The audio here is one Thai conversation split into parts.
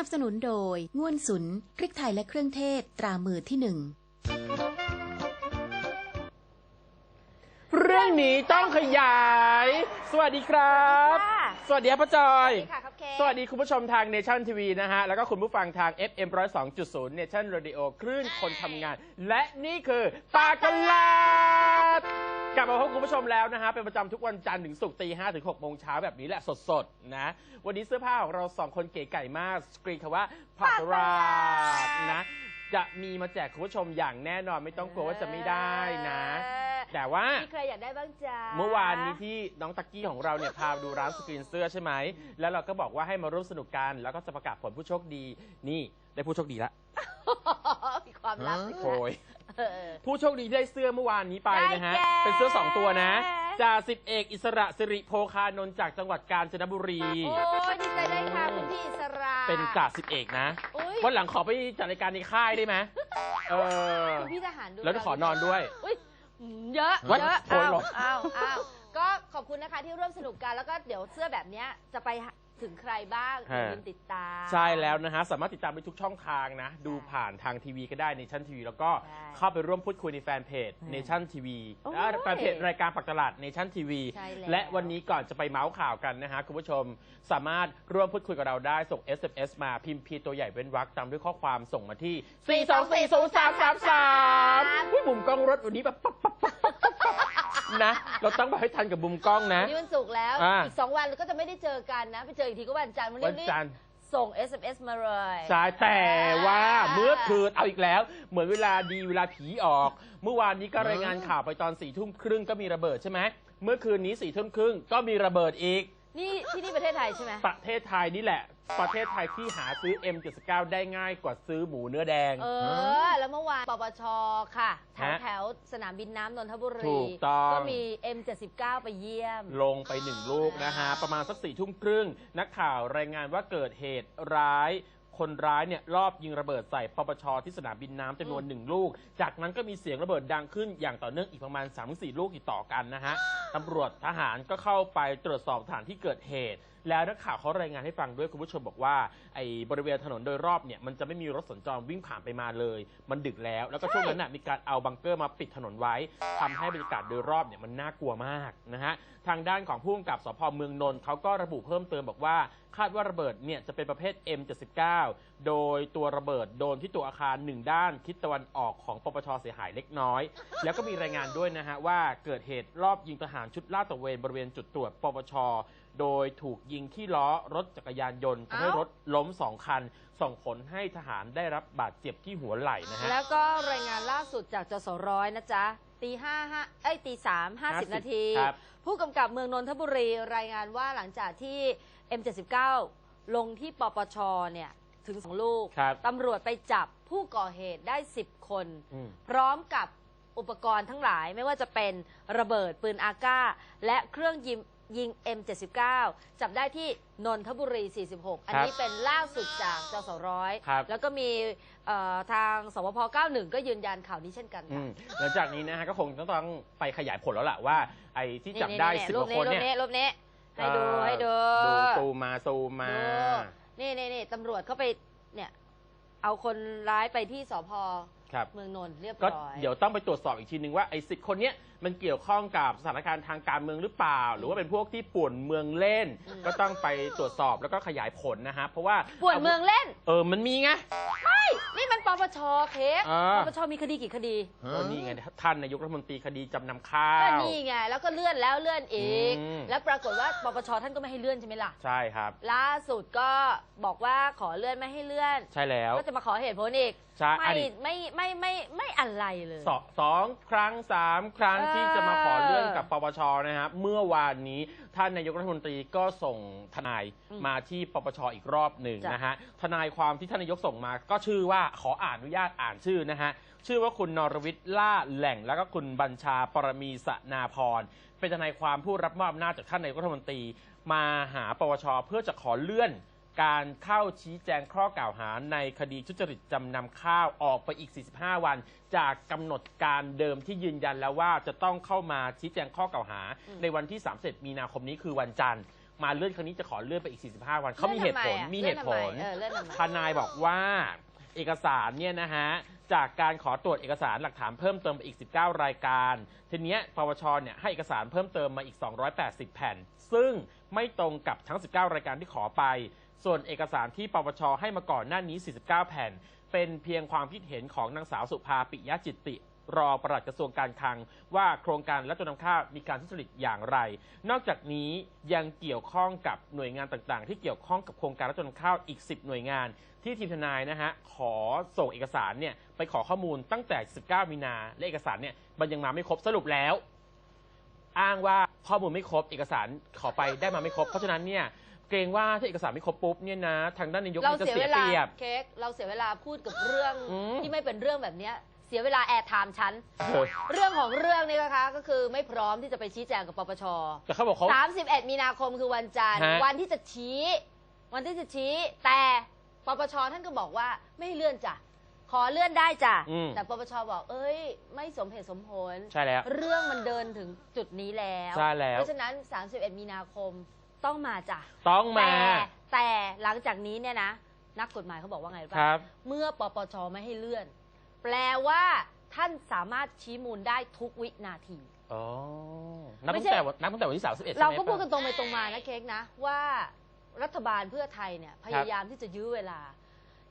นับสนุนโดยง่วนสุนพริกไทยและเครื่องเทศตรามือที่หนึ่งเรื่องนี้ต้องขยาย สวัสดีครับ ค่ะสวัสดีครับป้าจอย สวัสดีค่ะครับเค้ก สวัสดีคุณผู้ชมทาง Nation TV นะฮะ แล้วก็คุณผู้ฟังทาง FM 102.0 Nation Radio คลื่นคนทำงาน และนี่คือปากกลาด กลับมาพบคุณผู้ชมแล้วนะฮะเป็นประจำทุกวันจันทร์ถึงศุกร์ตี5ถึง6โมงเช้าแบบนี้แหละสดๆนะวันนี้เสื้อผ้าของเราสองคนเก๋ไก่มากสกรีนคำว่าปากกลาดนะจะมีมาแจกคุณผู้ชมอย่างแน่นอนไม่ต้องกลัวว่าจะไม่ได้นะ แต่ว่ามีใครอยากได้บ้างจ๊ะเมื่อวานนี้ที่น้องตักกี้ของเราเนี่ยพาดูร้านสกรีนเสื้อใช่ไหมแล้วเราก็บอกว่าให้มาร่วมสนุกกัน แล้วก็จะประกาศผลผู้โชคดีนี่ได้ผู้โชคดีละมีความลับอีกแล้วโอยเออ ผู้โชคดีที่ได้เสื้อเมื่อวานนี้ไปนะฮะ ได้แก่ เป็นเสื้อสองตัวนะ จ่าสิบเอกอิสระสิริโภคานนท์จากจังหวัดกาญจนบุรี โอ้ยดีใจได้ค่ะคุณพี่อิสระเป็นจ่าสิบเอกนะ อุ๊ยวันหลังขอไปจัดรายการในค่ายได้ไหมเออ คุณพี่ทหารดูแล้วจะขอนอนด้วย อุ้ยอืมเยอะวัดเยอะโอ้ยอ้าวหรออ้าวอ้าวก็ขอบคุณนะคะที่ร่วมสนุกกันแล้วก็เดี๋ยวเสื้อแบบเนี้ยจะไป ถึงใครบ้างอย่าลืมติดตาม ใช่แล้วนะฮะ สามารถติดตามได้ทุกช่องทางนะ ดูผ่านทางทีวีก็ได้ในชั้นทีวีแล้วก็ใช่เข้าไปร่วมพูดคุยในแฟนเพจในชั้นทีวีโอ้ยแฟนเพจรายการปักตลาดในชั้นทีวีใช่แล้วและวันนี้ก่อนจะไปเมาส์ข่าวกันนะฮะ คุณผู้ชมสามารถร่วมพูดคุยกับเราได้ส่ง SMS มาพิมพ์พีตัวใหญ่เว้นวรรคตามด้วยข้อความส่งมาที่ 4240333ผู้มุมกล้องรถวันนี้แบบปั๊บปั๊บปั๊บปั๊บปั๊บปั๊บ นะ เราต้องแบบให้ทันกับมุมกล้องนะ วันนี้วันศุกร์แล้ว อ่า อีกสองวันเราก็จะไม่ได้เจอกันนะ ไปเจออีกทีก็วันจันทร์วันวันนี้จันทร์ส่ง SMS มาเลยใช่แต่ว่าเมื่อคืนเอาอีกแล้ว เหมือนเวลาดีเวลาผีออก เมื่อวานนี้ก็รายงานข่าวไปตอนสี่ทุ่มครึ่งก็มีระเบิดใช่ไหมเมื่อคืนนี้สี่ทุ่มครึ่งก็มีระเบิดอีก นี่ที่นี่ประเทศไทยใช่ไหม ประเทศไทยนี่แหละ ประเทศไทยที่หาซื้อ M79 ได้ง่ายกว่าซื้อหมูเนื้อแดง เออ แล้วเมื่อวานปปชค่ะ แถวฮะแถวสนามบินน้ำนนทบุรี ถูกต้อง ก็มี M79 ไปเยี่ยม ลงไปหนึ่งลูกนะฮะ ประมาณสักสี่ทุ่มครึ่ง นักข่าวรายงานว่าเกิดเหตุร้าย คนร้ายเนี่ยรอบยิงระเบิดใส่ปปชที่สนามบินน้ำจำนวนหนึ่งลูก จากนั้นก็มีเสียงระเบิดดังขึ้นอย่างต่อเนื่องอีกประมาณ3ามสี่ลูกติดต่อกันนะฮะตำรวจทหารก็เข้าไปตรวจสอบสถานที่เกิดเหตุ แล้วนักข่าวเขารายงานให้ฟังด้วยคุณผู้ชมบอกว่าไอ้บริเวณถนนโดยรอบเนี่ยมันจะไม่มีรถสัญจรวิ่งผ่านไปมาเลย มันดึกแล้วแล้วก็ช่วงนั้นน่ะมีการเอาบังเกอร์มาปิดถนนไว้ทำให้บรรยากาศโดยรอบเนี่ยมันน่ากลัวมากนะฮะทางด้านของผู้กำกับสพเมืองนนท์เขาก็ระบุเพิ่มเติมบอกว่า คาดว่าระเบิดเนี่ยจะเป็นประเภท M79 โดยตัวระเบิดโดนที่ตัวอาคารหนึ่งด้านทิศตะวันออกของปปชเสียหายเล็กน้อย แล้วก็มีรายงานด้วยนะฮะว่าเกิดเหตุรอบยิงทหารชุดลาดตระเวนบริเวณจุดตรวจปปช โดยถูกยิงที่ล้อรถจักรยานยนต์ทำให้เอ้ารรถล้มสองคัน ส่งผลให้ทหารได้รับบาดเจ็บที่หัวไหล่นะฮะ แล้วก็รายงานล่าสุดจากจสร้อยนะจ๊ะตีห้าห้าเอ้ยตีสามห้าสิบ50นาที ครับ ผู้กำกับเมืองนนทบุรีรายงานว่าหลังจากที่ M79 ลงที่ปปชเนี่ยถึงสองลูก ครับ ตำรวจไปจับผู้ก่อเหตุได้ 10 คน อืม พร้อมกับอุปกรณ์ทั้งหลายไม่ว่าจะเป็นระเบิดปืนอาก้า และเครื่องยิง ยิง M79 จับได้ที่นนทบุรี 46 อันนี้เป็นล่าสุดจากจสร้อยครับ แล้วก็มีเอ่อทางสวพ 91 ก็ยืนยันข่าวนี้เช่นกันอืค่ะมหลังจากนี้นะฮะก็คงต้องต้องไปขยายผลแล้วล่ะว่า ไอ้ที่จับได้สิบรูกปว่าคนเนี่ยรูปนี้ให้ดูเอ่อให้ดูดูซูมมาซูมมา ดูนี่นี่นี่ตำรวจเขาไปเนี่ยเอาคนร้ายไปที่สพครับ เมืองนนท์เรียบก็ร้อย เดี๋ยวต้องไปตรวจสอบอีกทีนึงว่าไอ้สิทธิ์คนเนี้ย มันเกี่ยวข้องกับสถานการณ์ทางการเมืองหรือเปล่า หรือว่าเป็นพวกที่ป่วนเมืองเล่นอืมก็ต้องไปตรวจสอบแล้วก็ขยายผลนะฮะเพราะว่าป่วนเมืองเล่น เออมันมีไงนี่มันปปชเค้กอ่า ปปชมีคดีกี่คดีก็นี่ไงท่านนายกรัฐมนตรีคดีจำนำข้าก็ว นี่ไงแล้วก็เลื่อนแล้วเลื่อนอีก อืม แล้วปรากฏว่าปปชท่านก็ไม่ให้เลื่อนใช่ไหมล่ะ ใช่ครับ ล่าสุดก็บอกว่าขอเลื่อนไม่ให้เลื่อน ใช่แล้ว ก็จะมาขอเหตุผลอีก ใช่ไม่อันนี้ ไม่ไม่ไม่ไม่อะไรเลย สองสองครั้งสามครั้งเออที่จะมาขอเลื่อนกับปปชนะครับ เมื่อวานนี้ท่านนายกรัฐมนตรีก็ส่งทนายอืมมาที่ปปชอีกรอบหนึ่งจ้ะนะฮะทนายความที่ท่านนายกส่งมา ก็ชื่อว่าขออ่านอนุญาตอ่านชื่อนะฮะชื่อว่าคุณนรวิทย์ล่าแหล่งแล้วก็คุณบัญชาปรมีสนาพรเป็นทนายความผู้รับมอบอำนาจจากท่านนายกรัฐมนตรี มาหาปปชเพื่อจะขอเลื่อน การเข้าชี้แจงข้อกล่าวหาในคดีทุจริตจำนำข้าวออกไปอีก 45 วัน จากกำหนดการเดิมที่ยืนยันแล้วว่าจะต้องเข้ามาชี้แจงข้อกล่าวหาอืมในวันที่ 30 มีนาคมนี้คือวันจันทร์ มาเลื่อนครั้งนี้จะขอเลื่อนไปอีก 45 วันเขามีเหตุผลมีเหตุผลเออเลื่อนทำไมทนายบอกว่าเอกสารเนี่ยนะฮะจากการขอตรวจเอกสารหลักฐานเพิ่มเติมไปอีก 19 รายการ ทีเนี้ยปปชเนี่ยให้เอกสารเพิ่มเติมมาอีก 280 แผ่น ซึ่งไม่ตรงกับทั้ง 19 รายการที่ขอไป ส่วนเอกสารที่ปปชให้มาก่อนหน้านี้ 49 แผ่น เป็นเพียงความคิดเห็นของนางสาวสุภาปิยะจิตติรอปลัดกระทรวงการคลัง ว่าโครงการและตัวนำข้าวมีการทุจริตอย่างไร นอกจากนี้ยังเกี่ยวข้องกับหน่วยงานต่างๆ ที่เกี่ยวข้องกับโครงการและตัวนำข้าวอีก 10 หน่วยงาน ที่ทีมทนายนะฮะขอส่งเอกสารเนี่ยไปขอข้อมูลตั้งแต่ 19 มีนาและเอกสารเนี่ยมันยังมาไม่ครบสรุปแล้ว อ้างว่าข้อมูลไม่ครบเอกสารขอไปได้มาไม่ครบ เพราะฉะนั้นเนี่ย เกรงว่าถ้าเอกสารไม่ครบปุ๊บเนี่ยนะ ทางด้านนายกเรามันจะเสียเสีเวยลาเปรียบ เค้กเราเสียเวลาพูดกับเรื่องอืม ที่ไม่เป็นเรื่องแบบเนี้ยเสียเวลาแอร์ไทม์ฉัน เออเรื่องของเรื่องนี่นะคะก็คือไม่พร้อมที่จะไปชี้แจงกับปปช แต่เขาบอกเขา 31 มีนาคมคือวันจันทร์ฮะ วันที่จะชี้ วันที่จะชี้ แต่ปปชท่านก็บอกว่าไม่เลื่อนจ้ะขอเลื่อนได้จ้ะอืม แต่ปปชบอกเอ้ย ไม่สมเหตุสมผล ใช่แล้ว เรื่องมันเดินถึงจุดนี้แล้ว ใช่แล้ว เพราะฉะนั้น 31 มีนาคม ต้องมาจ้ะต้องมา แต่แต่หลังจากนี้เนี่ยนะ นักกฎหมายเขาบอกว่าไงรู้คป่ะรับ เมื่อปปชไม่ให้เลื่อน แปลว่าท่านสามารถชี้มูลได้ทุกวินาที อ๋อนับไม่ตั้ใช่งแต่วันนับตั้งแต่วันที่31ใช่ไหมเราก็พูดกันป้ตรงไปตรงมานะเค้กนะ ว่ารัฐบาลเพื่อไทยเนี่ยพยายามที่จะยื้อเวลา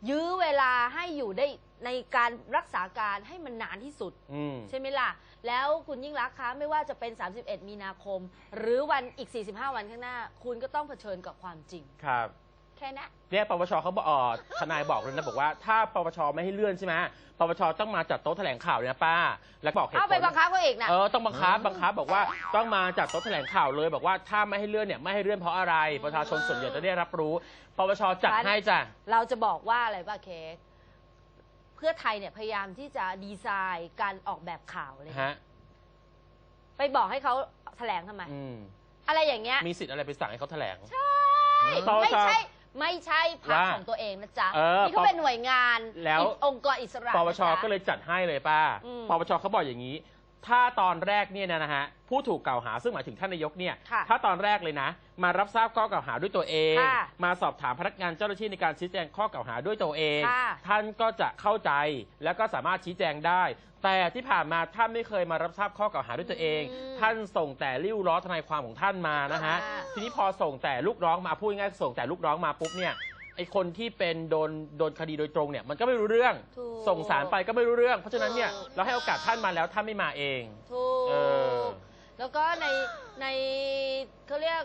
ยื้อเวลาให้อยู่ได้ในการรักษาการให้มันนานที่สุด อืม ใช่ไหมล่ะ แล้วคุณยิ่งรักษณ์คะไม่ว่าจะเป็น 31 มีนาคม หรือวันอีก 45 วันข้างหน้า คุณก็ต้องเผชิญกับความจริง ครับแค่นั้น เนี่ยปปชเขาบอกอ๋อทนายบอกเลยนะบอกว่าถ้าปปชไม่ให้เลื่อนใช่ไหมปปชต้องมาจัดโต๊ะแถลงข่าวเลยนะป้า แล้วบอกเหตุเอาผไปลบังคับเขาอีกนะ เออต้องบังคับบังคับบอกว่าต้องมาจัดโต๊ะแถลงข่าวเลย บอกว่าถ้าไม่ให้เลื่อนเนี่ยไม่ให้เลื่อนเพราะอะไร ประชาชนส่วนใหญ่จะได้รับรู้ ปปชจัดให้จ้ะ เราจะบอกว่าอะไรป่ะเค้กเพื่อไทยเนี่ยพยายามที่จะดีไซน์การออกแบบข่าวเลย ฮะ ไปบอกให้เขาแถลงทำไม อืม อะไรอย่างเงี้ยมีสิทธิ์อะไรไปสั่งให้เขาแถลง ใช่ปปชไม่ใช่ ไม่ใช่พรรคว่าของตัวเองนะจ๊ะ เออนี่เขาเป็นหน่วยงานแล้วองค์กรอิสระปปชนะจ๊ะ ก็เลยจัดให้เลยป้า อืม ปปชเขาบอกอย่างนี้ ถ้าตอนแรกเนี่ยนะฮะผู้ถูกกล่าวหาซึ่งหมายถึงท่านนายกเนี่ยค่ะถ้าตอนแรกเลยนะ มารับทราบข้อกล่าวหาด้วยตัวเอง ค่ะมาสอบถามพนักงานเจ้าหน้าที่ในการชี้แจงข้อกล่าวหาด้วยตัวเอง ค่ะท่านก็จะเข้าใจแล้วก็สามารถชี้แจงได้ แต่ที่ผ่านมาท่านไม่เคยมารับทราบข้อกล่าวหาด้วยตัวเอง อืมท่านส่งแต่ริ้วล้อทนายความของท่านมานะฮะค่ะทีนี้พอส่งแต่ลูกร้องมาพูดง่ายๆส่งแต่ลูกร้องมาปุ๊บเนี่ย ไอคนที่เป็นโดนโดนคดีโดยตรงเนี่ยมันก็ไม่รู้เรื่อง ถูก ส่งสารไปก็ไม่รู้เรื่อง เพราะฉะนั้นเนี่ยถูกเราให้โอกาสท่านมาแล้วท่านไม่มาเอง ถูเออ ก แล้วก็ในในเขาเรียก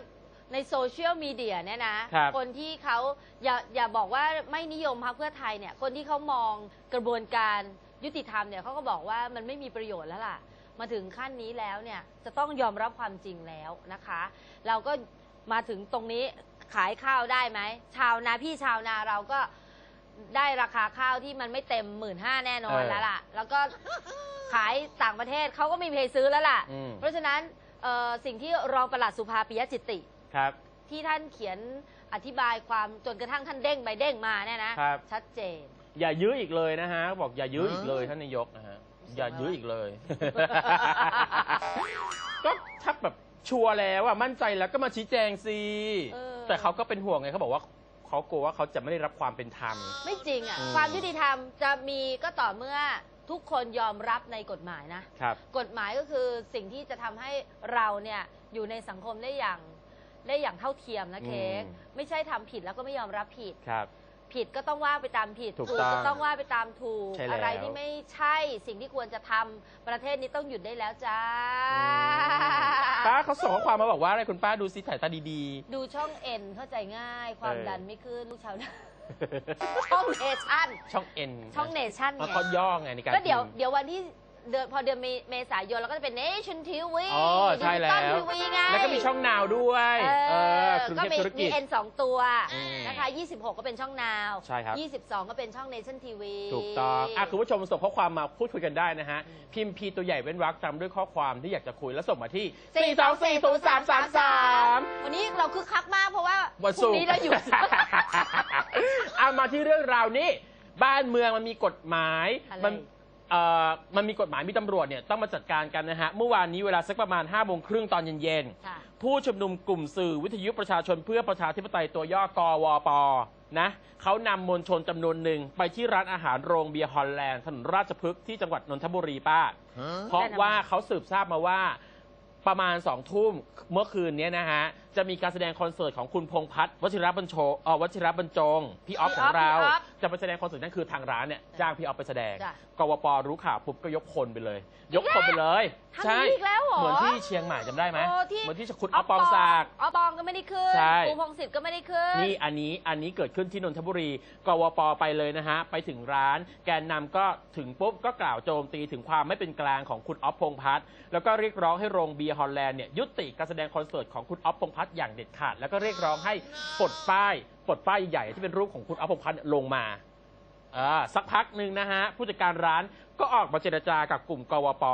ในโซเชียลมีเดียเนี่ยนะครับ นที่เขาอย่าอย่าบอกว่าไม่นิยมพรรคเพื่อไทยเนี่ย คนที่เขามองกระบวนการยุติธรรมเนี่ยเขาก็บอกว่ามันไม่มีประโยชน์แล้วล่ะ มาถึงขั้นนี้แล้วเนี่ยจะต้องยอมรับความจริงแล้วนะคะ เราก็มาถึงตรงนี้ ขายข้าวได้ไหม ชาวนาพี่ชาวนาเราก็ได้ราคาข้าวที่มันไม่เต็มหมื่นห้าแน่นอนเออแล้วล่ะ แล้วก็ขายต่างประเทศเขาก็ไมมีเพย์ซื้อแล้วล่ะ อืม เพราะฉะนั้นเอ่อสิ่งที่รองปลัดสุภาปิยจิตติ ครับ ที่ท่านเขียนอธิบายความจนกระทั่งท่านเด้งไปเด้งมาเนี่ยนะครับ ชัดเจน อย่ายื้ออีกเลยนะฮะ บอกอย่ายื้ออีกเลยท่านนายกนะฮะ อย่ายื้ออีกเลย ก็ถ้าแบบชัวร์แล้วอะมั่นใจแล้วก็มาชี้แจงสิ เออ แต่เขาก็เป็นห่วงไงเขาบอกว่าเขากลัวว่าเขาจะไม่ได้รับความเป็นธรรม ไม่จริงอะ อืม ความยุติธรรมจะมีก็ต่อเมื่อทุกคนยอมรับในกฎหมายนะ ครับ กฎหมายก็คือสิ่งที่จะทำให้เราเนี่ยอยู่ในสังคมได้อย่างได้อย่างเท่าเทียมนะเค้กอืม ไม่ใช่ทำผิดแล้วก็ไม่ยอมรับผิด ครับ ผิดก็ต้องว่าไปตามผิดถูกถูกต้องก็ต้องว่าไปตามถูก ใช่แล้ว อะไรที่ไม่ใช่สิ่งที่ควรจะทำประเทศนี้ต้องหยุดได้แล้วจ้า ป้าเขาส่งข้อความมาบอกว่าอะไรคุณป้าดูซิถ่ายตาดีดูช่องเอ็นเข้าใจง่าย ความเออดันไม่ขึ้นลูกชาวนาๆ ช่องเนชั่น ช่องเอ็นช่องเนชั่นเพราะไงเขาย่อไงในการก็เดี๋ยวพิมพ์ เดี๋ยววันที่ เดือนพอเดือนเมเมษายนเราก็จะเป็นเนชั่นทีวีอ๋อใช่แล้ว ทีวีไงแล้วก็มีช่องนาวด้วยเอเอออกรุงก็เทพมีธุรมีกิจ เอ็นสองตัวอืมนะคะ26 ก็เป็นช่องนาวใช่ครับ 22 ก็เป็นช่องเนชั่นทีวี ถูกต้องอะคุณผู้ชมส่งข้อความมาพูดคุยกันได้นะฮะ พิมพ์พีตัวใหญ่เว้นวรรคตามด้วยข้อความที่อยากจะคุยแล้วส่งมาที่ 4240333 วันนี้เราคึกคักมากเพราะว่าวันพศุรุ่กงร์นี้เราอยู่ เอามาที่เรื่องราวนี้ บ้านเมืองมันมีกฎหมาย อะไรมัน เอ่อมันมีกฎหมายมีตำรวจเนี่ยต้องมาจัดการกันนะฮะ เมื่อวานนี้เวลาสักประมาณ5้าโมงครึ่งตอนเย็นค่ะ ๆ ผู้ชุมนุมกลุ่มสื่อวิทยุประชาชนเพื่อประชาธิปไตยตัวย่อกวปนะเขานำมวลชนจำนวนหนึ่งไปที่ร้านอาหารโรงเบียร์ฮอลแลนด์ถนนราชพฤกษ์ที่จังหวัดนนทบุรีป้า เพราะว่าเขาสืบทราบมาว่าประมาณสองทุ่มเมื่อคืนเนี้ยนะฮะ จะมีการแสดงคอนเสิร์ตของคุณพงษ์พัฒน์วชิระบรรโชเอ่อวชิระบรรจง พี่ออฟพี่ขอออฟงเรา พี่ออฟ จะไปแสดงคอนเสิร์ตนั่นคือทางร้านเนี่ยจ้างพี่ออฟไปแสดงจ้ะกวปรู้ข่าวปุ๊บก็ยกคนไปเลย ยกคนไปเลย ทำอย่างนี้อีกแล้วเหรอมือนที่เชียงใหม่จำได้ไหมโอ้ที่ เหมือนที่คุณออฟปองศักดิ์ ออฟปองก็ไม่ได้ขึ้นใช่ ปูพงศิษฐ์ก็ไม่ได้ขึ้น นี่อันนี้อันนี้เกิดขึ้นที่นนทบุรี กวปไปเลยนะฮะ ไปถึงร้าน แกนนำก็ถึงปุ๊บก็กล่าวโจมตีถึงความไม่เป็นกลางของคุณออฟพงษ์พัฒน์แล้วก็เรียกร้องให้โรงเบียร์ฮอลแลนด์เนี่ยยุติการแสดงคอนเสิร์ตของคุณออฟพงษ์พัฒน์อย่างเด็ดขาด แล้วก็เรียกร้องให้ปลดป้าย ปลดป้ายใหญ่ที่เป็นรูปของคุณออฟพงษ์พัฒน์ลงมาอ่าสักพักหนึ่งนะฮะผู้จัดการร้านก็ออกมาเจรจากับกลุ่มกวป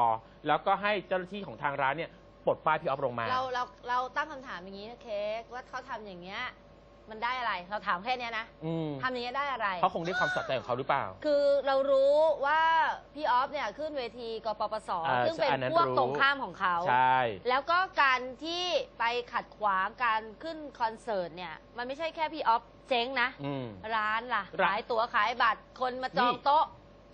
แล้วก็ให้เจ้าหน้าที่ของทางร้านเนี่ยปลดป้ายพี่ออฟลงมา เราเราเราตั้งคำถามอย่างนี้นะเค้กว่าเขาทำอย่างเงี้ย มันได้อะไร เราถามแค่เนี้ยนะอืมทำอย่างเงี้ยได้อะไร เขาคงได้ความสะใจของเขาหรือเปล่า คือเรารู้ว่าพี่ออฟเนี่ยขึ้นเวทีกปปสอ่าซึ่งเป็นอันนั้นพวกรู้ ตรงข้ามของเขา ใช่ แล้วก็การที่ไปขัดขวางการขึ้นคอนเสิร์ตเนี่ย มันไม่ใช่แค่พี่ออฟเจ๊งนะ อืม ร้านล่ะร้านขายตั๋วขายบัตรคนมาจองนี่ โต๊ะ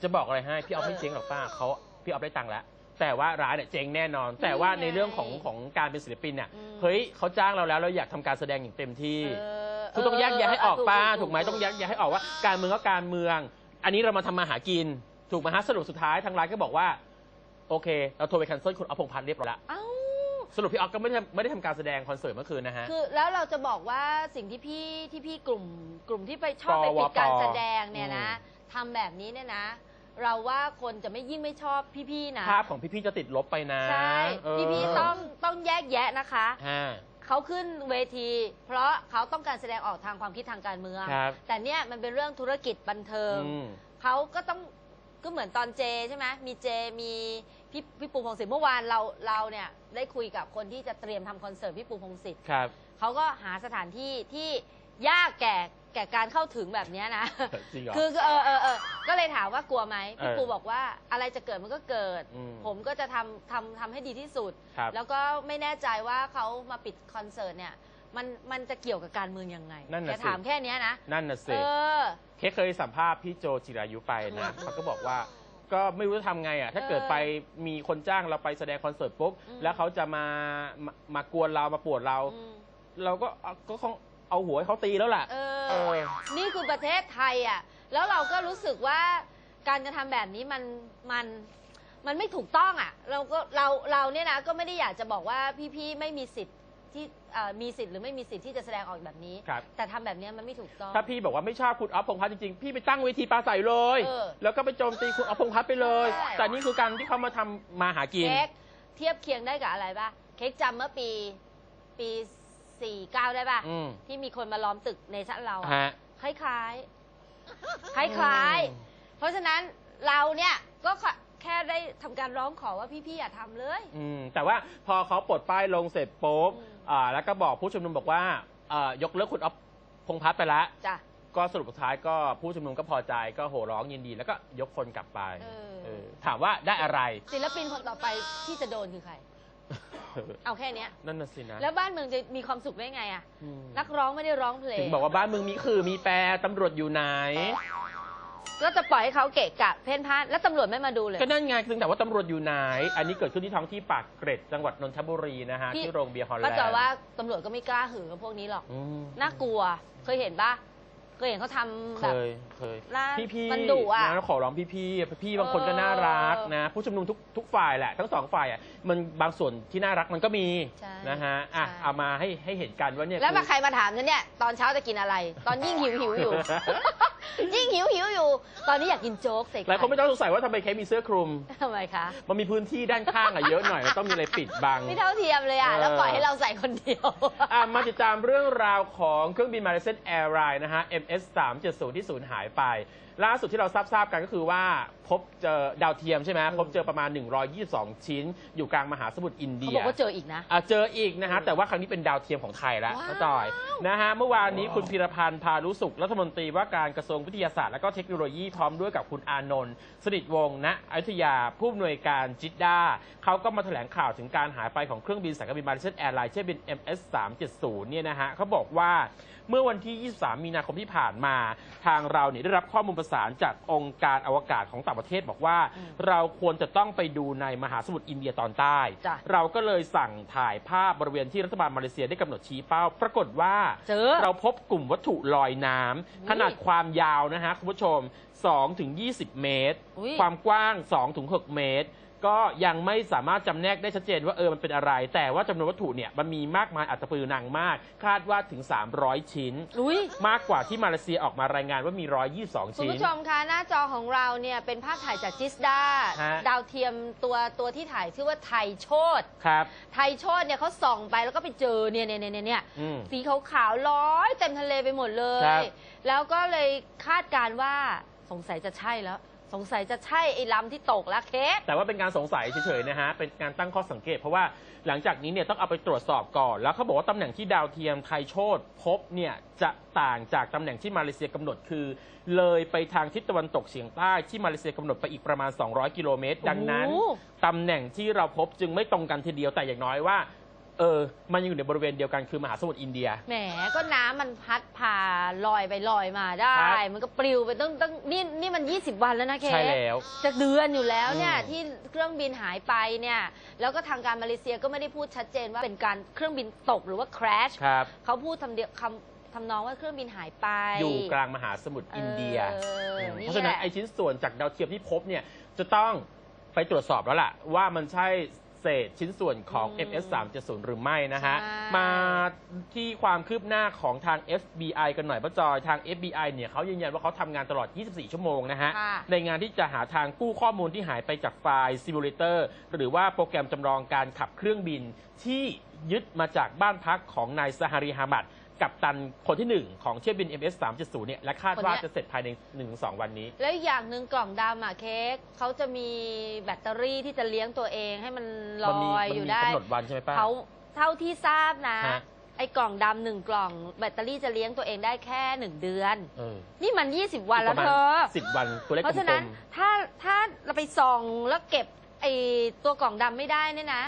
จะบอกอะไรให้พี่ออฟไม่เจ๊งหรอกป้าเขาพี่ออฟได้ตังค์แล้วแต่ว่าร้านเนี่ยเจ๊งแน่นอน แต่ว่าในเรื่องของของการเป็นศิลปินเนี่ยอืมเฮ้ยเขาจ้างเราแล้วเราอยากทำการแสดงอย่างเต็มที่ เออ คุณต้องแยกแยะให้ออกป้าถูกไหมต้องแยกแยะให้ออกว่าการเมืองก็การเมือง อันนี้เรามาทำมาหากิน ถูกไหมฮะสรุปสุดท้ายทางร้านก็บอกว่า โอเค เราโทรไปแคนเซิลคุณออฟพงษ์พัฒน์เรียบร้อยแล้วเอ้าสรุปพี่ออฟก็ไม่ได้ไม่ได้ทำการแสดงคอนเสิร์ตเมื่อคืนนะฮะ คือแล้วเราจะบอกว่าสิ่งที่พี่ที่พี่กลุ่มกลุ่มที่ไปชอบไปกวปิดการแสดงเนี่ยนะทำแบบนี้เนี่ยนะ เราว่าคนจะไม่ยิ่งไม่ชอบพี่ๆนะภาพของพี่ๆจะติดลบไปนะใช่เพี่ๆต้องต้องแยกแยะนะคะ ฮะ เขาขึ้นเวที เพราะเขาต้องการแสดงออกทางความคิดทางการเมือง ครับแต่เนี่ยมันเป็นเรื่องธุรกิจบันเทิง อืม เขาก็ต้องก็เหมือนตอนเจใช่ไหมมีเจมีพี่พี่ปูพงศิษฐ์เมื่อวานเราเราเนี่ยได้คุยกับคนที่จะเตรียมทำคอนเสิร์ตพี่ปูพงศิษฐ์ครับ เขาก็หาสถานที่ที่ ยากแก่แก่การเข้าถึงแบบเนี้ยนะ จริงเหรอ คือคือเออเออเออก็เลยถามว่ากลัวไหมพี่เออปูบอกว่าอะไรจะเกิดมันก็เกิด อืมผมก็จะทำทำทำให้ดีที่สุด ครับ แล้วก็ไม่แน่ใจว่าเขามาปิดคอนเสิร์ตเนี่ย มันมันจะเกี่ยวกับการเมืองยังไงนั่นน่ะแกสิ ถามแค่เนี้ยนะ นั่นน่ะเอสิ อ เคเคยสัมภาษณ์พี่โจจิรายุไปนะเขาก็บอกว่า ก็ไม่รู้จะทำไงอะ ถ้าเกิดไปมีคนจ้างเราไปแสดงคอนเสิร์ตปุ๊บ อืม แล้วเขาจะมา มามากวนเรา มาปวดเรา อืม เราก็เอาก็คง เอาหัวให้เขาตีแล้วแหละเอเออ อ นี่คือประเทศไทยอะ แล้วเราก็รู้สึกว่าการกระทำแบบนี้มันมันมันไม่ถูกต้องอะ เราก็เราเราเนี่ยนะก็ไม่ได้อยากจะบอกว่าพี่ๆไม่มีสิทธิ์ที่เอ่อมีสิทธิ์หรือไม่มีสิทธิ์ที่จะแสดงออกแบบนี้ ครับ แต่ทำแบบนี้มันไม่ถูกต้อง ถ้าพี่บอกว่าไม่ชอบคุณอ๊อฟพงษ์พัฒน์จริงๆ พี่ไปตั้งเวทีปราศัยเลย เออแล้วก็ไปโจมตีคุณอ๊อฟพงษ์พัฒน์ไปเลย ใช่ แต่นี่คือการที่เขามาทำมาหากิน เค้กเทียบเคียงได้กับอะไรป่ะเค้กจำเมื่อปีปี สี่เก้าได้ป่ะ อืม ที่มีคนมาล้อมตึกในชั้นเราอะฮะ คล้ายๆคล้ายๆเพราะฉะนั้นเราเนี่ยก็แค่ได้ทำการร้องขอว่าพี่ๆอย่าทำเลย อืมแต่ว่าพอเขาปลดป้ายลงเสร็จปุ๊บอืม อ่าแล้วก็บอกผู้ชุมนุมบอกว่าอ่ายกเลิกคุณอ๊อฟพงษ์พัฒน์ไปแล้ว จ้ะ ก็สรุปสุดท้ายก็ผู้ชุมนุมก็พอใจก็โห่ร้องยินดี แล้วก็ยกคนกลับไปเออ เออถามว่าได้อะไร ศิลปินคนต่อไปที่จะโดนคือใคร เอาแค่เนี้ย นั่นน่ะสินะแล้วบ้านเมืองจะมีความสุขได้ไงอะอืมนักร้องไม่ได้ร้องเพลถึงงบอกว่าบ้านมึงมีคือมีแปรตำรวจอยู่ไหน ก็จะปล่อยให้เขาเกะกะเพ่นพ่านแล้วตำรวจไม่มาดูเลย ก็นั่นไงถึงแต่ว่าตำรวจอยู่ไหน อันนี้เกิดขึ้นที่ท้องที่ปากเกร็ดจังหวัดนนทบุรีนะฮะ พี่ ที่โรงเบียร์ฮอลแลนก็ด์จะว่าตำรวจก็ไม่กล้าหือกับพวกนี้หรอก อืมน่ากลัว เคยเห็นปะ เคยเห็นเขาทำเคแบบ ยเคยร้านพี่พี่มันดุอะนะขอร้องพี่พี่พี่บางคนก็น่ารักเออนะ ผู้ชุมนุมทุกทุกฝ่ายแหละ ทั้งสองฝ่ายอะมันบางส่วนที่น่ารักมันก็มีใช่นะฮะอะใช่ เอามาให้ให้เห็นกันว่าเนี่ย แล้วมาคือใครมาถามฉันเนี่ย ตอนเช้าจะกินอะไร ตอนยิ่งหิวหิวอยู่ ยิ่งหิวหิวอยู่ ตอนนี้อยากกินโจ๊กใส่หลายคนไม่ต้องสงสัยว่าทำไมเคมีเสื้อคลุม ทำไมคะมันมีพื้นที่ด้านข้างอะเยอะหน่อย มันต้องมีอะไรปิดบัง ไม่เท่าเทียมเลยอะเออแล้วปล่อยให้เราใส่คนเดียว อะมาติดตามเรื่องราวของเครื่องบินมาเลเซียแอร์ไลน์นะฮะ MS 370ที่สูญหายไป ล่าสุดที่เราทราบทราบกันก็คือว่าพบเจอดาวเทียมใช่ไหมพบเจอประมาณ 122 ชิ้น อยู่กลางมหาสมุทรอินเดีเขายบอกว่าเจออีกนะอะเจออีกนะฮะแต่ว่าครั้งนี้เป็นดาวเทียมของไทยแล้วว้าวน้าจอยนะฮะเมื่อวานนี้คุณพีรพันธ์พารุสุขรัฐมนตรีว่าการกระทรวงวงวิทยาศาสตร์และก็เทคโนโลยีพร้อมด้วยกับคุณอานนท์สนิทวงศ์ณอยุธยาผู้อำนวยการจิตดาเขาก็มาแถลงข่าวถึงการหายไปของเครื่องบินสายการบินมาเลเซียแอร์ไลน์เช่นบิน MS 370เนี่ยนะฮะเขาบอกว่า เมื่อวันที่ 23 มีนาคมที่ผ่านมา ทางเราเนี่ยได้รับข้อมูลประสานจากองค์การอวกาศของต่างประเทศบอกว่าอืมเราควรจะต้องไปดูในมหาสมุทรอินเดียตอนใต้ จ้ะ เราก็เลยสั่งถ่ายภาพบริเวณที่รัฐบาลมาเลเซียได้กำหนดชี้เป้า ปรากฏว่า เจอ เราพบกลุ่มวัตถุลอยน้ำอุ๊ยขนาดความยาวนะฮะคุณผู้ชม 2ถึง20 เมตร อุ๊ย ความกว้าง2ถึง6เมตร ก็ยังไม่สามารถจำแนกได้ชัดเจนว่าเออมันเป็นอะไร แต่ว่าจำนวนวัตถุเนี่ยมันมีมากมายอัตปือนังมาก คาดว่าถึง 300 ชิ้น อุ้ย มากกว่าที่มาเลเซียออกมารายงานว่ามี 122 คุณชิ้น ผู้ชมคะหน้าจอของเราเนี่ยเป็นภาพถ่ายจากจิสดาฮะ ดาวเทียมตัวตัวที่ถ่ายชื่อว่าไทยโชดครับ ไทยโชดเนี่ยเขาส่องไปแล้วก็ไปเจอเนี่ยเนี่ยเนี่ยเนี่ยอืม สีขาวๆร้อยเต็มทะเลไปหมดเลครัยบแล้วก็เลยคาดการณ์ว่า สงสัยจะใช่แล้ว สงสัยจะใช่ไอ้ลำที่ตกแล้วเค้กแต่ว่าเป็นการสงสัยเฉยๆนะฮะ เป็นการตั้งข้อสังเกต เพราะว่าหลังจากนี้เนี่ยต้องเอาไปตรวจสอบก่อน แล้วเขาบอกว่าตำแหน่งที่ดาวเทียมไทยโชตพบเนี่ยจะต่างจากตำแหน่งที่มาเลเซียกำหนดคือ เลยไปทางทิศตะวันตกเฉียงใต้ที่มาเลเซียกำหนดไปอีกประมาณ 200 กิโลเมตร ดังนั้น โอ้โห ตำแหน่งที่เราพบจึงไม่ตรงกันทีเดียวแต่อย่างน้อยว่า เออ มันยังอยู่ในบริเวณเดียวกันคือมหาสมุทรอินเดีย แหมก็น้ำมันพัดพาลอยไปลอยมาได้ ครับมันก็ปลิวไปตั้งตั้งนี่นี่มัน 20 วันแล้วนะเค้กใช่แล้วจะเดือนอยู่แล้วเนี่ยอืม ที่เครื่องบินหายไปเนี่ยแล้วก็ทางการมาเลเซียก็ไม่ได้พูดชัดเจนว่าเป็นการเครื่องบินตกหรือว่า crash ครับ เขาพูดทำเดียวคำทำนองว่าเครื่องบินหายไป อยู่กลางมหาสมุทรอินเดีย เออมนี่เพราะฉะนั้นแหละ ไอชิ้นส่วนจากดาวเทียมที่พบเนี่ยจะต้องไปตรวจสอบแล้วล่ะ ว่ามันใช่ เศษชิ้นส่วนของอืม MS 370หรือไม่นะฮะ ใช่ มาที่ความคืบหน้าของทาง FBI กันหน่อยป้าจอยทาง FBI เนี่ยเขายืนยันว่าเขาทำงานตลอด 24 ชั่วโมงนะฮะ ค่ะ ในงานที่จะหาทางกู้ข้อมูลที่หายไปจากไฟล์ซิมูเลเตอร์หรือว่าโปรแกรมจำลองการขับเครื่องบินที่ยึดมาจากบ้านพักของนายซาฮารีฮามัด กับตันคนที่หนึ่งของเที่ยวบิน MS 370เนี่ยและคาดว่าคนเนี้ยจะเสร็จภายใน1-2วันนี้ แล้วอีกอย่างหนึ่งกล่องดำอะเค้กเขาจะมีแบตเตอรี่ที่จะเลี้ยงตัวเองให้มันลมันมีอยมันอยู่มีได้กำหนดวันใช่ไหมป้า เขาเท่าที่ทราบนะ ฮะ ไอ้กล่องดำหนึ่งกล่อง แบตเตอรี่จะเลี้ยงตัวเองได้แค่หนึ่งเดือน เออนี่มัน 20 วันแล้วประมาณเธอ สิบวันตัวเลขเพราะฉะกลนั้นมถ้าถ้าเราไปส่องแล้วเก็บไอ้ตัวกล่องดำไม่ได้เนี่ยนะ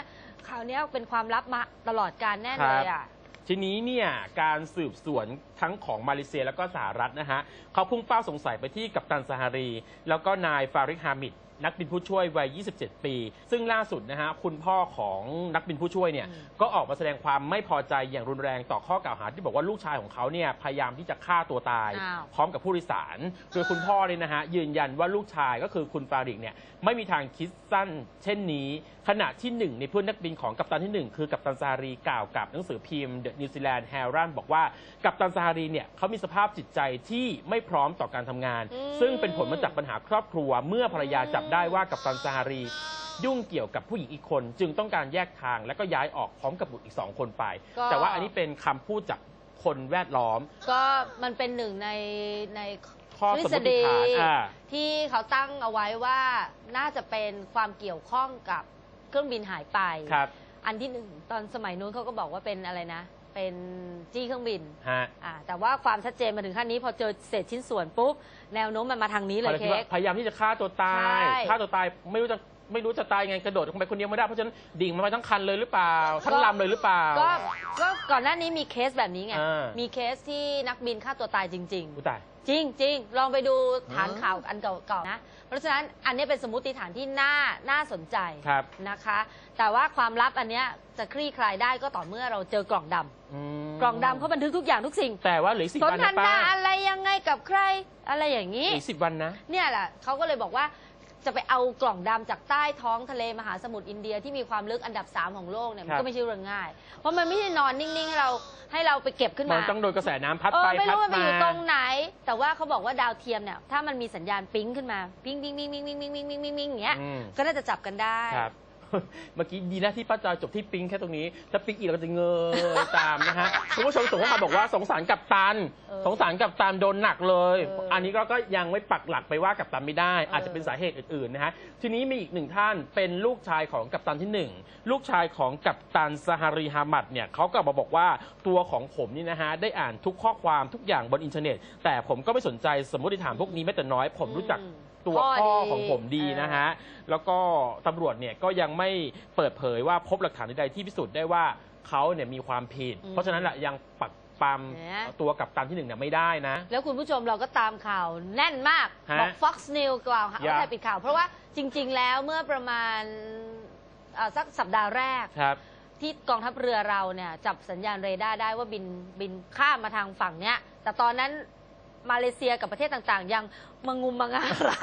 คราวเนี้ยเป็นความลับมาตลอดการแน่เลยอะๆ ทีนี้เนี่ยการสืบสวนทั้งของมาเลเซียแล้วก็สหรัฐนะฮะเขาพุ่งเป้าสงสัยไปที่กัปตันซาฮารี แล้วก็นายฟาริกฮามิด นักบินผู้ช่วยวัย 27 ปี ซึ่งล่าสุดนะฮะคุณพ่อของนักบินผู้ช่วยเนี่ยอืมก็ออกมาแสดงความไม่พอใจอย่างรุนแรงต่อข้อกล่าวหาที่บอกว่าลูกชายของเขาเนี่ยพยายามที่จะฆ่าตัวตาย อ้าว พร้อมกับผู้โดยสาร โดยคุณพ่อเนี่ยนะฮะยืนยันว่าลูกชายก็คือคุณฟาริกเนี่ยไม่มีทางคิดสั้น เช่นนี้ ขณะที่หนึ่งในเพื่อนนักบินของกัปตันที่หนึ่งคือกัปตันซาฮารีกล่าวกับหนังสือพิมพ์ The New Zealand Herald บอกว่ากัปตันซาฮารีเนี่ยเขามีสภาพจิตใจที่ไม่พร้อมต่อการทำงาน อืม ซึ่งเป็นผลมาจากปัญหาครอบครัวเมื่อภรรยาจับได้ว่ากัปตันซาฮารี ยุ่งเกี่ยวกับผู้หญิงอีกคน จึงต้องการแยกทางแล้วก็ย้ายออกพร้อมกับบุตรอีกสองคนไป ก็ แต่ว่าอันนี้เป็นคำพูดจากคนแวดล้อม ก็มันเป็นหนึ่งในในข้อสมมติฐานอ่า ที่เขาตั้งเอาไว้ว่าน่าจะเป็นความเกี่ยวข้องกับเครื่องบินหายไป ครับ อันที่หนึ่งตอนสมัยนู้นเขาก็บอกว่าเป็นอะไรนะ เป็นจี้เครื่องบินฮะอ่าแต่ว่าความชัดเจนมาถึงขั้นนี้พอเจอเศษชิ้นส่วนปุ๊บแนวโน้มมันมาทางนี้เลยพเค้ก พยายามที่จะฆ่าตัวตายใช่ ฆ่าตัวตายไม่รู้จะไม่รู้จะตายไงกระโดดลงไปคนเดียวไม่ได้เพราะฉะนั้นดิ่งมาไปทั้งคันเลยหรือเปล่าทั้งลำเลยหรือเปล่า ก็ก็ก่อนหน้านี้มีเคสแบบนี้ไง อ่ามี มีเคสที่นักบินฆ่าตัวตายจริงอุยตายๆ จริงจริงลองไปดูฐานอ๋อข่าวอันเก่าๆนะ เพราะฉะนั้นอันนี้เป็นสมมติฐานที่น่าน่าสนใจครับนะคะ แต่ว่าความลับอันเนี้ยจะคลี่คลายได้ก็ต่อเมื่อเราเจอกล่องดำอืมกล่องดำเขาบันทึกทุกอย่างทุกสิ่ง แต่ว่าเหลืออกสิบสนวันทนะป้านาอะไรยังไงกับใครอะไรอย่างนี้อีกสิบวันนะ เนี่ยแหละเขาก็เลยบอกว่า จะไปเอากล่องดำจากใต้ท้องทะเลมหาสมุทรอินเดียที่มีความลึกอันดับ 3 ของโลกเนี่ยมันครัก็บไม่ใช่เรื่องง่าย เพราะมันไม่ใช่นอนนิ่งๆให้เราให้เราไปเก็บขึ้นมัมานต้องโดนกระแสน้ำพัดเอไปอไม่พัดรู้ว่ามันไปมาอยู่ตรงไหน แต่ว่าเขาบอกว่าดาวเทียมเนี่ยถ้ามันมีสัญญาณปิ๊งขึ้นมาปิ๊งปิ๊งปิ๊งปิ๊งปิ๊งปิ๊งปิ๊งปิ๊งปิ๊งปิ๊งอย่างเงี้ย อืม ก็น่าจะจับกันได้ ครับ เมื่อกี้ดีนะที่ป้าจอยจบที่ปิงแค่ตรงนี้ ถ้าปิงอีกเราก็จะเงยตามนะฮะคุณผู้ชมส่งเข้ามาบอกว่าสงสารกับตัน เออสงสารกับตันโดนหนักเลย เอออัอันนี้ก็ก็ยังไม่ปักหลักไปว่ากับตันไม่ได้เออออาจจะเป็นสาเหตุอื่นๆนะฮะทีนี้มีอีกหนึ่งท่านเป็นลูกชายของกัปตันที่หนึ่งลูกชายของกัปตันซาฮารีฮามัดเนี่ยเขาก็มาบอกว่าตัวของผมนี่นะฮะได้อ่านทุกข้อความทุกอย่างบนอินเทอร์เน็ต แต่ผมก็ไม่สนใจสมมติฐานพวกนี้แม้แต่น้อย ผมรู้จัก อืมตัวพ่อพ่อดีของผมดีเออนะฮะ แล้วก็ตำรวจเนี่ยก็ยังไม่เปิดเผยว่าพบหลักฐานใดๆที่พิสูจน์ได้ว่าเขาเนี่ยมีความผิด เพราะฉะนั้นแหละยังปักปามเนี่ยตัวกับตันที่หนึ่งเนี่ยไม่ได้นะ แล้วคุณผู้ชมเราก็ตามข่าวแน่นมากฮะบอก Fox News กล่าวหาอย่าว่าไทยปิดข่าว เพราะว่าจริง ๆ แล้วเมื่อประมาณเอ่อสักสัปดาห์แรกครับที่กองทัพเรือเราเนี่ยจับสัญญาณเรดาร์ได้ว่าบินบินข้ามมาทางฝั่งเนี้ย แต่ตอนนั้น มาเลเซียกับประเทศต่างๆ ยังมางุมมางารา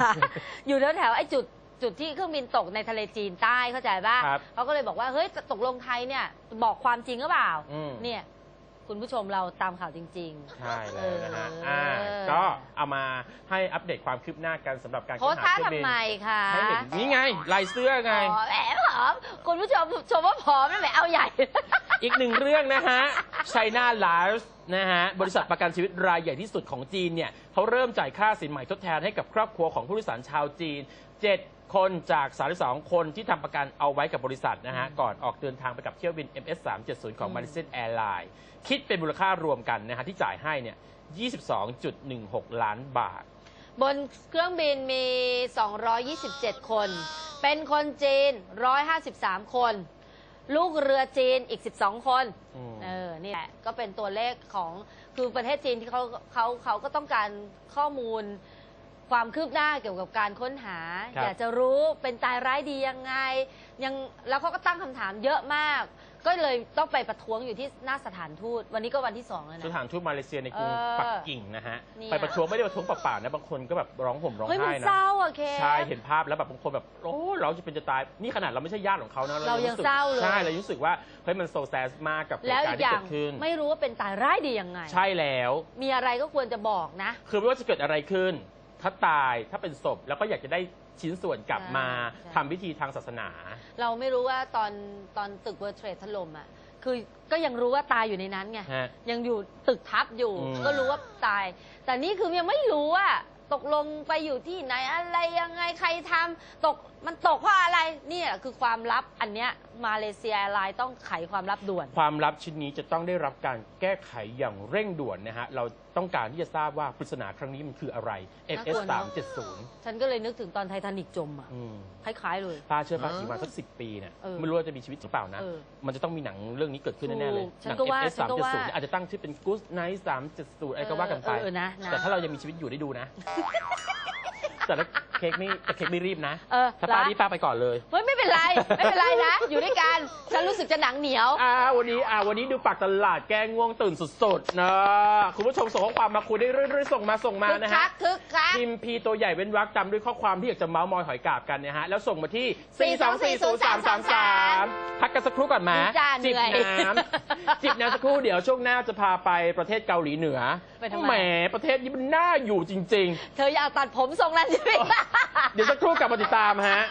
อยู่แถวๆไอ้จุดจุดที่เครื่องบินตกในทะเลจีนใต้เข้าใจป่ะครับเขาก็เลยบอกว่าเฮ้ยตกลงไทยเนี่ย บอกความจริงหรือเปล่า อืม เนี่ย คุณผู้ชมเราตามข่าวจริงๆใช่เลยนะฮะเอออ่อ่าก็เอามาให้อัปเดตความคืบหน้ากันสำหรับการโพสค้นต์ท่าหาเครื่องบินทำไมคะให้เห็นนี่ไงลายเสื้อไง อ๋อแหมผอมคุณผู้ชมชมว่าผอมนั่นแหละเอาใหญ่ อีกหนึ่งเรื่องนะฮะ China Life นะฮะบริษัทประกันชีวิตรายใหญ่ที่สุดของจีนเนี่ยเขาเริ่มจ่ายค่าสินใหม่ทดแทนให้กับครอบครัวของผู้โดยสารชาวจีน 7 คนจาก 32 คนที่ทำประกันเอาไว้กับบริษัทนะฮะ ก่อนออกเดินทางไปกับเที่ยวบิน MS 370ของม Malaysian Airlines คิดเป็นมูลค่ารวมกันนะฮะที่จ่ายให้เนี่ย 22.16 ล้านบาท บนเครื่องบินมี 227 คน เป็นคนจีน 153 คน ลูกเรือจีนอีก 12 คน อืม เออ นี่แหละก็เป็นตัวเลขของคือประเทศจีนที่เขาเขาเขาก็ต้องการข้อมูลความคืบหน้าเกี่ยวกับการค้นหา ครับ อยากจะรู้เป็นตายร้ายดียังไงยังแล้วเขาก็ตั้งคำถามเยอะมาก ก็เลยต้องไปประท้วงอยู่ที่หน้าสถานทูต วันนี้ก็วันที่สองแล้วสนะถานทูตมาเลเซียในกรุงเออปักกิ่งนะฮะ เนี่ย ไปประท้วงไม่ได้ประท้วงเปล่าๆนะบางคนก็แบบร้องห่มร้องเฮ้ยมันไห้เศนะร้าอะเค ใช่เห็นภาพแล้วแบบบางคนแบบโอ้เราจะเป็นจะตายนี่ขนาดเราไม่ใช่ญาติของเขานะเรายังสึกเศร้าเลย ใช่เรารู้สึกว่าเฮ้ยมันโซแซสมากกับเหแล้วตุกาอีรณ์กอที่ย่าเกิงดขึ้นไม่รู้ว่าเป็นตายร้ายดียังไง ใช่แล้ว มีอะไรก็ควรจะบอกนะ คือไม่ว่าจะเกิดอะไรขึ้น ถ้าตายถ้าเป็นศพแล้วก็อยากจะได้ ชิ้นส่วนกลับมาใช่ ทำพิธีทางศาสนา เราไม่รู้ว่าตอนตอนตึกเวอร์เทรดถล่มอะ คือก็ยังรู้ว่าตายอยู่ในนั้นไง ฮะยังอยู่ตึกทับอยู่ อืม ก็รู้ว่าตาย แต่นี่คือยังไม่รู้ว่า ตกลงไปอยู่ที่ไหนอะไรยังไงใครทำตกมันตกเพราะอะไรเนี่ยคือความลับอันเนี้ยมาเลเซียแอร์ไลน์ต้องไขความลับด่วน ความลับชิ้นนี้จะต้องได้รับการแก้ไขอย่างเร่งด่วนนะฮะ เราต้องการที่จะทราบว่าปริศนาครั้งนี้มันคืออะไรน่ากลั MS วเนอะ370ฉันก็เลยนึกถึงตอนไททานิกจมอะอืมคล้ายๆเลยป้าเชื่อป้าอ๋ออีกมาสักสิปีเนี่ยเออไม่รู้ว่าจะมีชีวิตหรือเปล่านะ เออมันจะต้องมีหนังเรื่องนี้เกิดขึ้นแน่ๆเลย ถูกฉัหนนั ก็ว่า MS ฉันก็ว่า 370อาจจะตั้งชื่อเป็น Good Night 370อะไรก็ว่ากันไป เออเออนะนะ แต่ถ้าเรายังมีชีวิตอยู่ได้ดูนะ แต่ถ้าเค้กไม่แต่เค้กไม่รีบนะเออถ้าป้าละรีบป้าไปก่อนเลย เฮ้ยไม่เป็นไร ไม่เป็นไรนะ อยู่ด้วยกัน ฉันรู้สึกจะหนังเหนียว อ่าวันนี้อ่าวันนี้ดูปากตลาดแก้ง่วงตื่นสุดๆนะคุณผู้ชมส่งข้อความมาคุยได้เรื่อยๆส่งมาส่งมาคึกนะคัฮะกคึกคัก พิมพ์พีตัวใหญ่เว้นวรรคตามด้วยข้อความที่อยากจะเมาส์มอยหอยกาบกันนะฮะแล้วส่งมาที่ 4240333 พักกันสักครู่ก่อนมาจ้าจิบเหนื่อยน้ำจิบน้ำสักครู่เดี๋ยวช่วงหน้าจะพาไปประเทศเกาหลีเหนือไปทำไม แหมประเทศนี้มันน่าอยู่จริงเธออยากตัดผมทรงนั้นใช่ไหมๆเดี๋ยวสักครู่กลับมาติดตามฮะ